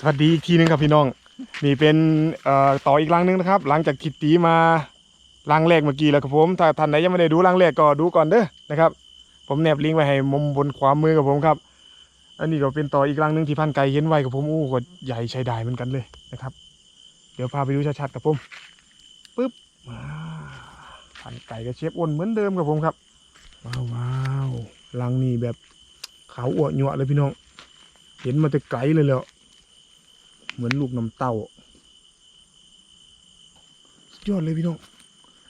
สวัสดีอีกทีหนึงครับพี่น้อง นี่เป็นต่ออีกรังหนึงนะครับ หลังจากคิดตีมารังแรกเมื่อกี้แล้วครับผมถ้าท่านไหนยังไม่ได้ดูรังแรกก็ดูก่อนเด้อนะครับ ผมแนบลิงก์ไว้ให้มุมบนขวามือกับผมครับ อันนี้ก็เป็นต่ออีกรังหนึงที่พันไก่เห็นไว้กับผมอู้ก็ใหญ่ใช้ได้เหมือนกันเลยนะครับ เดี๋ยวพาไปดูชัดๆกับผมปึ๊บว้าพันไก่กับเชฟอ้นเหมือนเดิมกับผมครับว้าวว้าวรังนี้แบบขาวอ้วนหยวเลยพี่น้อง เห็นมาแต่ไกลเลยแล้ว เหมือนลูกน้ำเต้าสุดยอดเลยพี่น้อง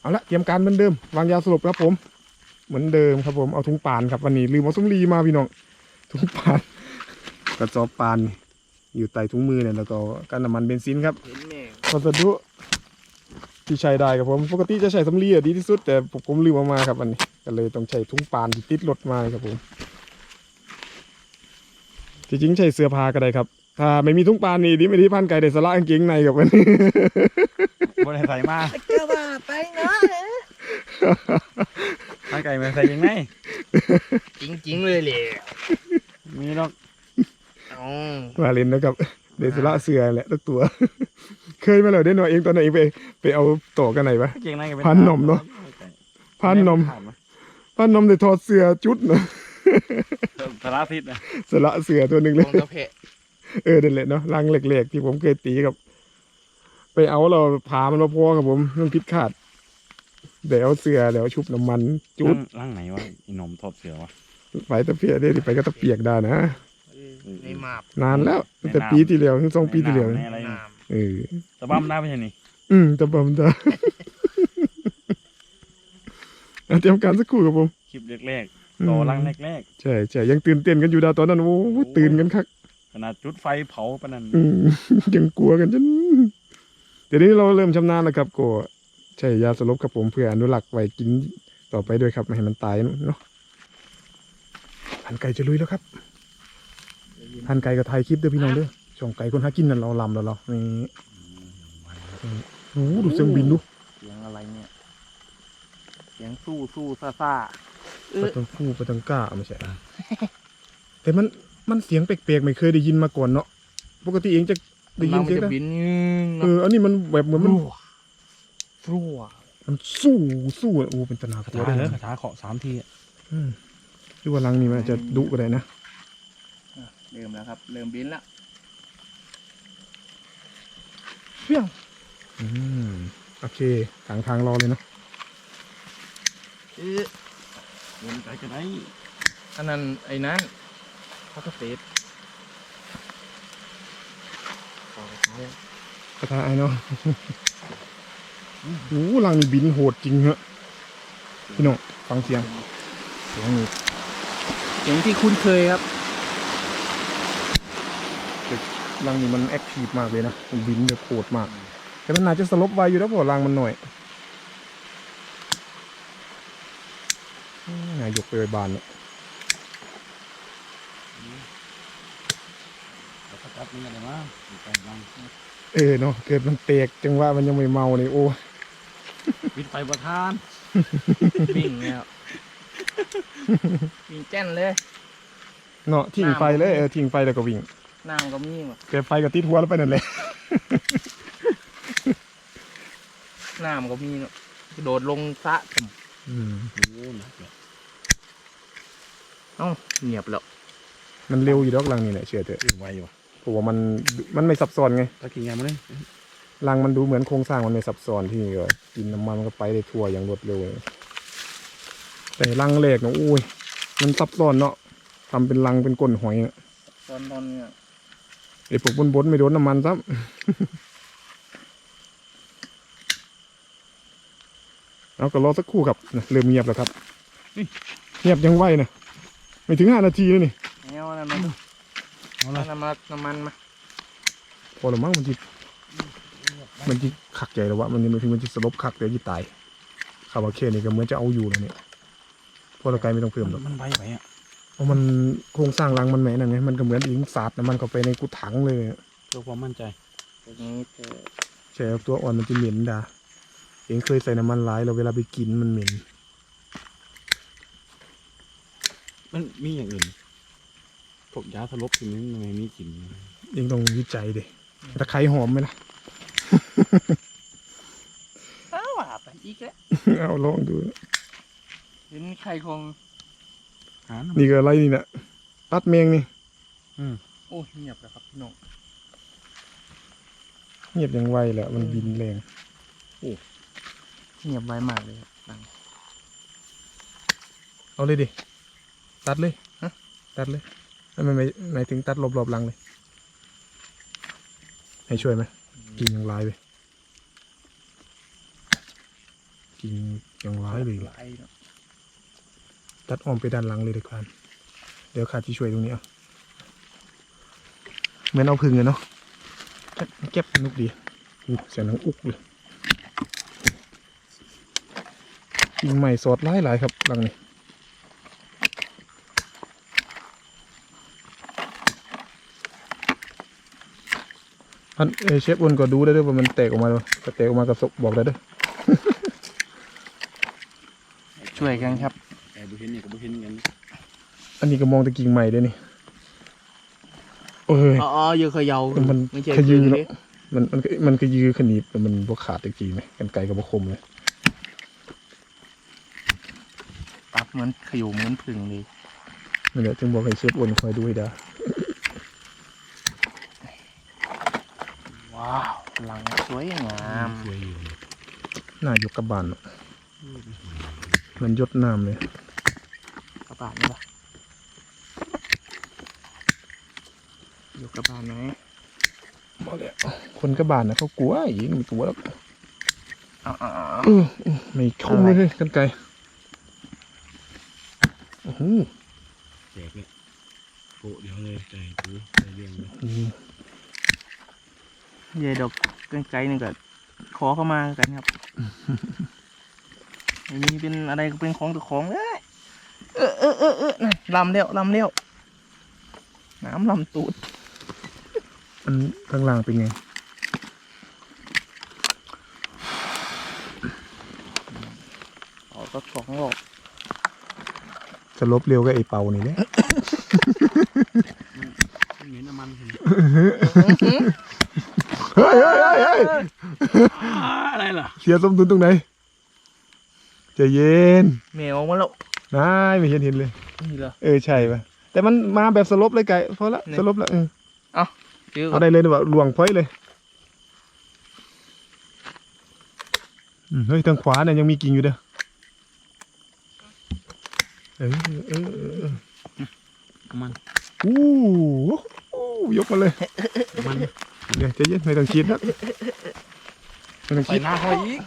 เอาละเตรียมการเหมือนเดิม วางยาสลบครับผม เหมือนเดิมครับผม เอาถุงปานครับวันนี้ลืมเอาซุ้มลีมาพี่น้อง ถุงปานกระสอบปาน อยู่ใต้ถุงมือเนี่ยแล้วก็กันน้ำมันเบนซินครับเห็นแม่งวัสดุที่ใช้ได้ครับผม ปกติจะใช้สำลีอะดีที่สุด แต่ผมผมลืมเอามาครับวันนี้ ก็เลยต้องใช้ถุงปานที่ติดรถมาเลยครับผมที่จริงใช้เสื้อผ้าก็ได้ครับ ถ้าไม่มีถุงปานนี่ดิไม่ที่พันไก่ได้สละกางเกงในกับวันนี้บนใส่มาก็ว่าไปเนาะทางไก่มาใส่ยังไงจริงๆเลยเลยมีดอกอ๋อมาเล่นนะครับ เดสละเสือแหละตักตัว เคยมาแล้วได้หน่อยเองตอนไหนไป ไปเอาต่อกันไหนปะ เกงในก็เป็พันนมเนอะ พันนมพันนมได้ถอดเสือจุดนะสารทิศนะสละเสือตัวหนึ่งลเลยงกระเพาะ เออเด็ดแหละเนาะรังเหล็กๆที่ผมเคยตีกับ ไปเอาเราพามันมาพอกับผมมันพิษขาดเดี๋ยวเอาเสือเดี๋ยวชุบน้ำมันจุดร่างไหนวะอีหนมทอดเสือวะไปตะเพียได้ดิไปก็ตะเปียกได้นะในหมาบนานแล้วตั้งแต่ปีที่แล้วถึงสองปีที่แล้วในนะอะไรน้เออตะบ้ามได้ไม่ใช่นี่อืมแต่ผมจะอะเตรียมการสักครู่ครับผมคลิปแรกๆต่อร่างแรกใช่ใช่ยังตื่นเต้นกันอยู่ดาวตอนนั้นโอ้โหตื่นกันคักๆ ขนาดจุดไฟเผาปะนั่นอืมยังกลัวกันจนเดี๋ยวนี้เราเริ่มชำนาญแล้วครับก็ใช่ยาสลบครับผมเพื่ออนุรักษ์ไว้กินต่อไปด้วยครับไม่ให้มันตายเนาะพันไก่จะลุยแล้วครับพันไก่กับไทยคลิปเด้อพี่น้องเด้อช่องไก่คนหากินนั่นเราลำแล้วเรานี่โอ้โหดูเสียงบินดูำเสียงอะไรเนี่ยเสียงสู้สู้ซ่าซ่าเอปอระตังฟูประตังก้าไม่ใช่แต่มัน มันเสียงแปลกๆไม่เคยได้ยินมาก่อนเนาะปกติเองจะได้ยินมัเสียงจะนะบินเอออันนี้มันแบบเหมือนมันสู้อะมันสู้สู้อะโอ้เป็นตนาคาตัวถาได้เลยนะคาถาเคาะสามทีอะอืมดูว่าลังนี้มันอาจจะดุก็ได้นะเริ่มแล้วครับ เริ่มบินแล้วอืมโอเคทางทางรอเลยนะเออเดินไกลกันไหนอันนั้นไอ้นั้น พักเศษกระทาไอ้เนาะโอ้ลังนี้บินโหดจริงฮะพี่น้องฟังเสียงเสียงนี่เสียงที่คุ้นเคยครับลังนี้มันแอคทีฟมากเลยนะมันบินแบบโหดมาก แต่มันน่าจะสลบไวอยู่แล้วเพราะลังมันหน่อยอืมนายกไปไว้บานเนี่ย แล้วก็จับ นี่อะไรมาอยู่ใกล้รังเออเนาะเกิดมันเตกจังว่ามันยังไม่เมาเนี่ยโอ้ปิดไฟประทานวิ่งแล้ววิ่งแจ้นเลยเนาะทิ้งไฟเลยเออทิ้งไฟแล้วก็วิ่งน้ำก็มีว่ะเกิดไฟกับติดหัวแล้วไปนั่นแหละน้ำก็มีเนาะกระโดดลงสระตุ่มอืมโอ้โหหนักเลยเอ้าเงียบแล้วมันเร็วอยู่ดอกลังนี่แหละเชื่อเถอะขึ้นไวอยู่ เพราะว่ามันมันไม่ซับซ้อนไงตะกี้ยังมาเลยรังมันดูเหมือนโครงสร้างมันไม่ซับซ้อนที่ก็กินน้ำมันมันก็ไปได้ทั่วอย่างรวดเร็วเลยแต่รังแรกเนาะอุ้ยมันซับซ้อนเนาะทำเป็นรังเป็นก้นหอยอะตอนตอนเนี่ยไอ้พวกบนๆไม่โดนน้ำมันซ้ำเอาก็รอสักครู่ครับนะเริ่มเงียบแล้วครับเงียบยังไหวนะไม่ถึงห้านาทีเลยนี่แนวนั้นมัน เอาเอาละน้ำมันน้ำมันมาพอหรือมั้งมันจิมันจิขักใหญ่แล้ววะมันยังไม่ถึงมันจิสลบขักเดี๋ยวจิตายคาร์บาเคนี่ก็เหมือนจะเอาอยู่แล้วเนี่ยพอเราไกลไม่ต้องเพิ่มหรอกมันไวไปอะเพราะมันโครงสร้างรังมันแหม่นั่นไงมันก็เหมือนอิงสาดน้ำมันเข้าไปในกุถังเลยอะเพื่อความมั่นใจตัวนี้เธอใช่ครับตัวอ่อนมันจะเหม็นดาเองเคยใส่น้ำมันร้ายแล้วเวลาไปกินมันเหม็นมันมีอย่างอื่น พวกยาสลบที่นี้มันไม่มีกลิ่นมยังต้องวิจัยดิตะไคร้หอมไหมล่ะอ้าวอะไปอีกแล้วเอาลองดู เห็นใครคงหาน้นี่ก็อะไรนี่นะตัดเมงนี่โอ้ยเงียบแล้วครับพี่น้องเงียบยังไวแหละมันบินแรงเงียบไวมากเลยครับดังเอาเลยดิ ตัดเลย ฮะ ตัดเลย ไม่ไม่ไม่หมายถึงตัดรอบๆหลังเลย ให้ช่วยไหมกิ่งยังร้ายไปกิ่งยังร้ายเลยตัดอ้อมไปด้านหลังเลยดีกว่าเดี๋ยวข้าที่ช่วยตรงนี้เอาเหมือนเอาพึ่งเลยเนาะเก็บนุกดีอู้เสียงนังอุกเลยกิ่งใหม่สดหลายหลายๆครับหลังนี้ อันเอยเชฟอ้วนก็ดูได้ด้วยว่ามันแตกออกมาด้วยถ้าแตกออกมากับศพบอกได้ด้วยช่วยกันครับำแต่บุเห็นนี่ก็บุเห็นกันอันนี้ก็มองแต่กิ่งใหม่เลยนี่โอ้ยอ๋อเยอะเขยามันไม่ใช่ขยือเลเนาะมันมันก็มันก็ยื้อขนีบแต่มันบกขาดตะกี้ไหมกันไกลกับบกคมเลยตัดเหมือนขยูเหมือนผึ่งเลยนั่นแหละจึงบอกให้เชฟอ้วนคอยดูให้ได้ ว้าวหลังสวยงามสวยอยู่หน้ายกกระบาลอะมันยดน้ำเลยกระบาดนี่ปะอยู่กระบาดไหมบอกเลยคนกระบาลนะเขากลัวอีกมันกลัวแล้วอ๋อาเอาเออไม่คมเลยเฮ้ยกันไกลโอ้โหแจกเนี่ยโปะเดี๋ยวเลยใจกูใจเรียงเลยอืม เย่ดอกกันไกลหนึ่งก็ขอเข้ามากันครับอันนี้เป็นอะไรก็เป็นของตัวของเลยเออเออเออเออนั่นลำเดียวลำเดียวน้ำลำตูดอันข้างล่างเป็นไงเอาตัวของออกจะลบเร็วก็ไอเป่านี่แหละเหม็นน้ำมัน เห็นไหมเฮ้ยเฮ้ยเฮ้ยเฮ้ยอะไรล่ะเสียสมดุลตรงไหนใจเย็นแมวมาแล้วนายไม่เห็นเห็นเลยนี่เหรอเออใช่ปะแต่มันมาแบบสลบเลยไก่พอละนี่สลบแล้วเออชื่อเอาได้เลยดีกว่าหลวงพ้อยเลยอืมเฮ้ยทางขวาเนี่ยยังมีกิ่งอยู่เด้อเออเออเออเออน้ำมันอู้อู้ยกมาเลยน้ำมัน เดี๋ยวใจเย็นไม่ต้องคิดนะไม่ต้องไปคิดหน้าเขาอีก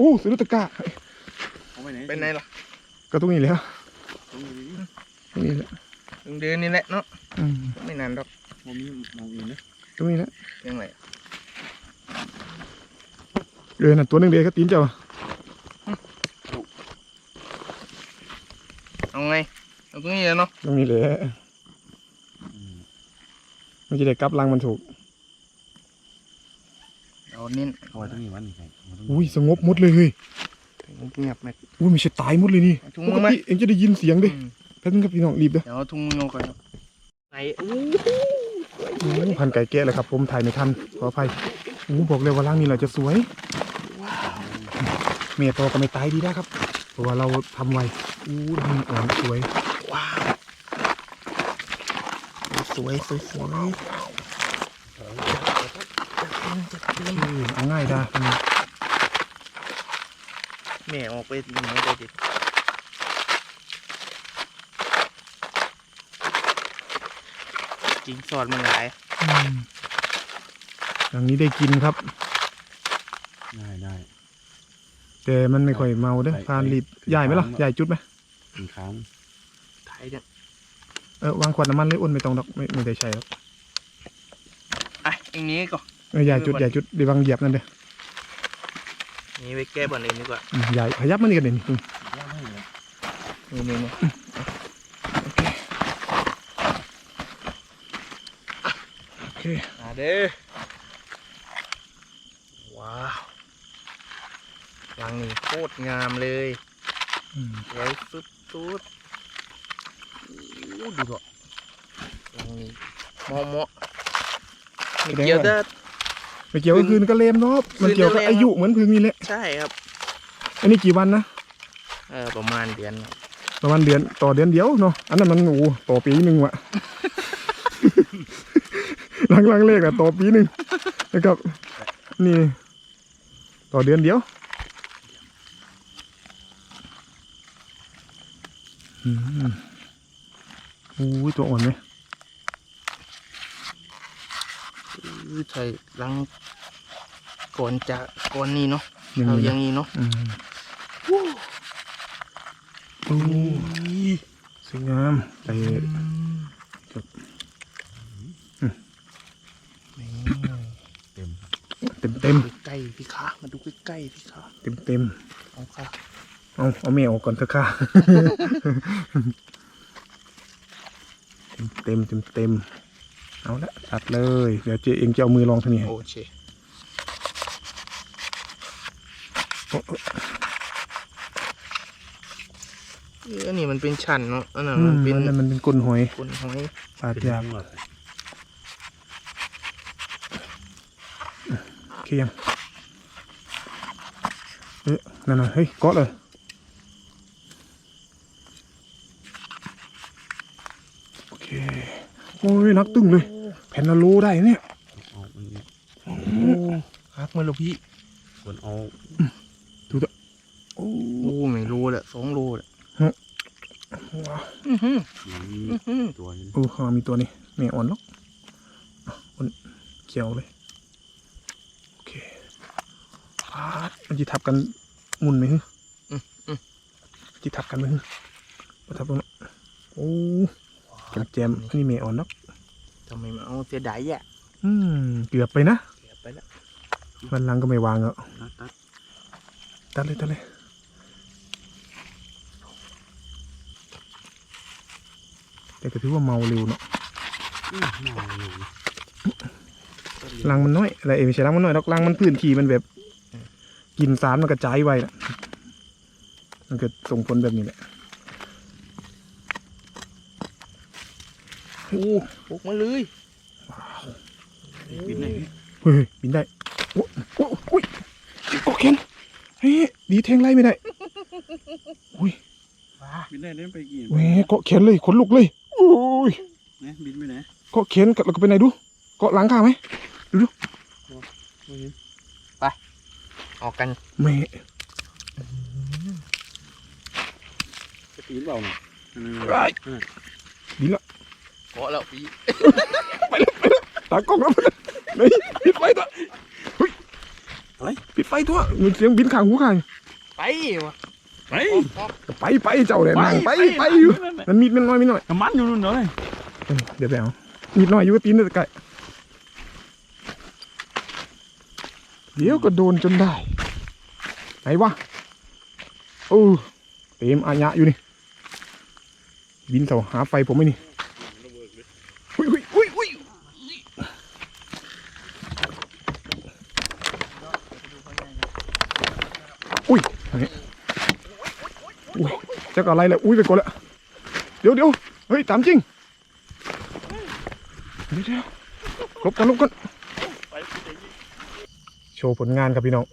อู้สุรุตะกร้าเอาไปไหนเป็นไงล่ะ ก็ตรงนี้แหล้วตรงนี้ตรงนี้แหละถึงเดือนนี่แหละเนาะอืมไม่นานดอกมองมีมองอื่นนะตรงนี้แหละยังไงเออนั่นตัวหนึงเดียวก็ตีนเจ้าเอาไงเอาตรงนี้เลยเนาะตรงนี้แหละอืมมันจะได้กลับรังมันถูกเอาเน้นเอาไว้ตรงนี้วันนี้ใช่เอาไว้ตรงนี้อุ้ยสงบหมดเลยเฮ้ยเงียบไหมอุ้ยไม่ใช่ตายหมดเลยนี่เอาถุงปมืกอไหม ติเองจะได้ยินเสียงดิอืมแป๊บนึงครับพี่น้องรีบเด้อเดี๋ยวเอาถุงมือเอาก่อนครับไหนอู้โอ้พันไก่แกะเลยครับ ผมถ่ายไม่ทันขออภัยโอ้บอกเลยว่าร่างนี้เราจะสวยเมียโตก็ไม่ตายดีนะครับเพราะว่าเราทำไวอู้ร่างอ่อนสวยว้าวสวยสวยสวย เออเอาง่ายได้อืมแม่ออกไปหนูไปดิจริงสอดมันหลายอืมอย่างนี้ได้กินครับ ได้ได้แต่มันไม่ค่อยเมาเด้อไปพานรีบไปใหญ่ไหมล่ะไปใหญ่จุดไหมกินค้างไทยเนี่ยเออวางขวดน้ำมันเลยอ้นไม่ต้องดอกไม่ไม่ได้ใช้หรอกอะอย่างนี้ก่อนเออ ใหญ่จุดใหญ่จุดเดี๋ยววางเหยียบนั่นเด้อนี่ไปแก้บอลเองดีกว่าอืมใหญ่ขยับมันนี่กันเด่นอืมย่างให้เลยนี่นี่นี่โอเคมาเด้อว้าวรังนี้โคตรงามเลยอืมสวยสุดสุดๆอู้ดูบ่รังนี้เหมาะเหมาะไม่เกี่ยวแต่ ไม่เกี่ยวกับคืนก็เลมเนาะมันเกี่ยวกับคืนก็เลมอายุเหมือนพึ่งนี่แหละใช่ครับ อันนี้กี่วันนะเออประมาณเดือนครับประมาณเดือนต่อเดือนเดียวเนาะอันนั้นมันโอ้โหต่อปีหนึ่งวะหลังหลังเลขอะต่อปีหนึ่งนะครับ นี่ ต่อเดือนเดียวอืมอู้ยตัวอ่อนไหม คือ ใช่หลังก่อนจะก่อนนี้เนาะยังเอามีอย่างนี้เนาะอืมโอ้สวยงามไปครับนี่เต็มเต็มเต็มดูใกล้ๆพี่ขามาดูใกล้ๆพี่ขาเต็มเต็มเอาค่ะๆเอาเอาเมียออกก่อนเถอะค่ะเต็มเต็มเต็มเต็ม เอาละตัดเลย เดี๋ยวเจเองจะเอามือลองทางนี้ให้โอเคโอ้โอ้เอ้ยอันนี้มันเป็นชั้นเนาะอันนั้นอืมัมนเป็นมันมันเป็นก้นหอยคนหอยปาดเป็นยากทั้งหมดโอเคยังเอ๊ะนั่นน่ะเฮ้ยเกาะเลยโอเค โอ้ยนักตึงเลย แผ่นละโลได้เนี่ยเอามันเนี่ยโอ้ฮักมาแล้วพี่คนเอาโอ้โอ้ไม่รู้แหละสองโลแหละว้าวอื้อหืออย่างอื้อหือตัวนี้โอ้ขามีตัวนี้แม่อ่อนแลกอ่อนเขียวเลยโอเคปาดมันจะทับกันมุนไหมฮึจะทับกันไหมฮึมาทับตรงนั้นโอ้ แจมแจมอันนี้แม่อ่อนแลกทำไมมาเอาเสียดายอะอืมเกือบไปนะเสียไปแล้วมันหลังก็ไม่วางแล้วตัดตัดตัดเลยตัดเลยแต่ก็ถือว่าเมาเร็วเนาะอื้อหน่าอยู่รังมันน้อยอะไรเอ้ยไม่ใช่รังมันน้อยหรอกรังมันพื้นที่มันแบบกินสารมันกระจายไวนะมันก็ส่งผลแบบนี้แหละ โอ้ปลุกมาเลยปิดเลยพี่เฮ้ยบินได้โอ้โอ้อุ้ยเกาะแขนเฮ้ยดีแทงไล่ไม่ได้อุ้ยบินได้ได้ไปกี่แหมเกาะแขนเลยขนลุกเลยอุ้ยนะบินไปไหนเกาะแขนกับแล้วก็ไปไหนดูเกาะหลังข้าไหมไม่เห็นออกกันแหม่จะปีนเปล่าเนี่ยนั่นไอ้บินละเกาะแล้วพี่ตากล้องแล้วเฮ้ยปิดไฟตัวเฮ้ยอะไรปิดไฟตัวมีเสียงบินข้างหูข้างไปวะไปออกไปไปเจ้าเนี่ยนั่งไปไปอยู่มันมีดมันน้อยมีดน้อยน้ำมันอยู่นู่นเนาะเลยเอ้ยเดี๋ยวไปเอามีดน้อยอยู่กับตีนตะไก่เดี๋ยวก็โดนจนได้ ไหนวะโอ้เต็มอายะอยู่นี่บินเสาหาไฟผมไหมนี่อุ้ยอุ้ยอุ้ยอุ้ยอุ้ยอันนี้อุ้ย จะกอะไรแหละอุ้ยไปก่อนละเดี๋ยวเดี๋ยวเฮ้ยตามจริงเดี๋ยวเดี๋ยวหลบกันหลบกันโชว์ผลงานครับพี่น้อง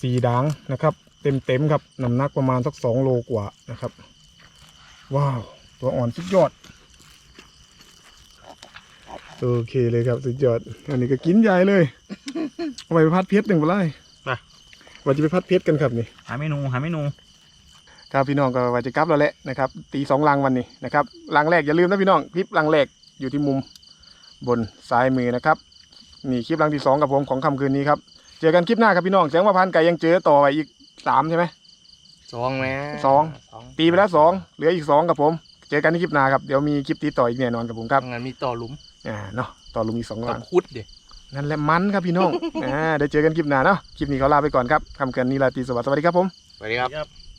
สีด่างนะครับ เต็มเต็มๆครับน้ำหนักประมาณสักสองโลกว่านะครับ ว้าว ตัวอ่อนสุดยอดโอเคเลยครับสุดยอด อันนี้ก็กินใหญ่เลยเอาไปพัดเพชรหนึ่งไปไล่ว่าจะไปพัดเพชรกันครับนี่ หาเมนูหาเมนู ครับพี่น้องก็ว่าจะกลับแล้วแหละนะครับ ตีสองลังวันนี้นะครับลังแรกอย่าลืมนะพี่น้องคลิปลังแรกอยู่ที่มุมบนซ้ายมือนะครับนี่คลิปลังที่สองกับผมของค่ำคืนนี้ครับเจอกันคลิปหน้าครับพี่น้องแสงว่าพันไก่ยังเจอต่อไปอีกสามใช่ไหมสองไหมสองสองตีไปแล้วสองเหลืออีกสองกับผม เจอกันในคลิปหน้าครับเดี๋ยวมีคลิปตีต่ออีกแน่นอนกับผมครับงั้นมีต่อหลุมอ่าเนาะต่อลุงอีกสองต่อลังคุดเดี๋ยวนั่นแหละมันครับพี่น้องอ่าเดี๋ยวเจอกันคลิปหน้าเนาะคลิปนี้เขาลาไปก่อนครับค่ำคืนนี้ลาตรีสวัสดิ์สวัสดีครับผมสวัสดีครับครับ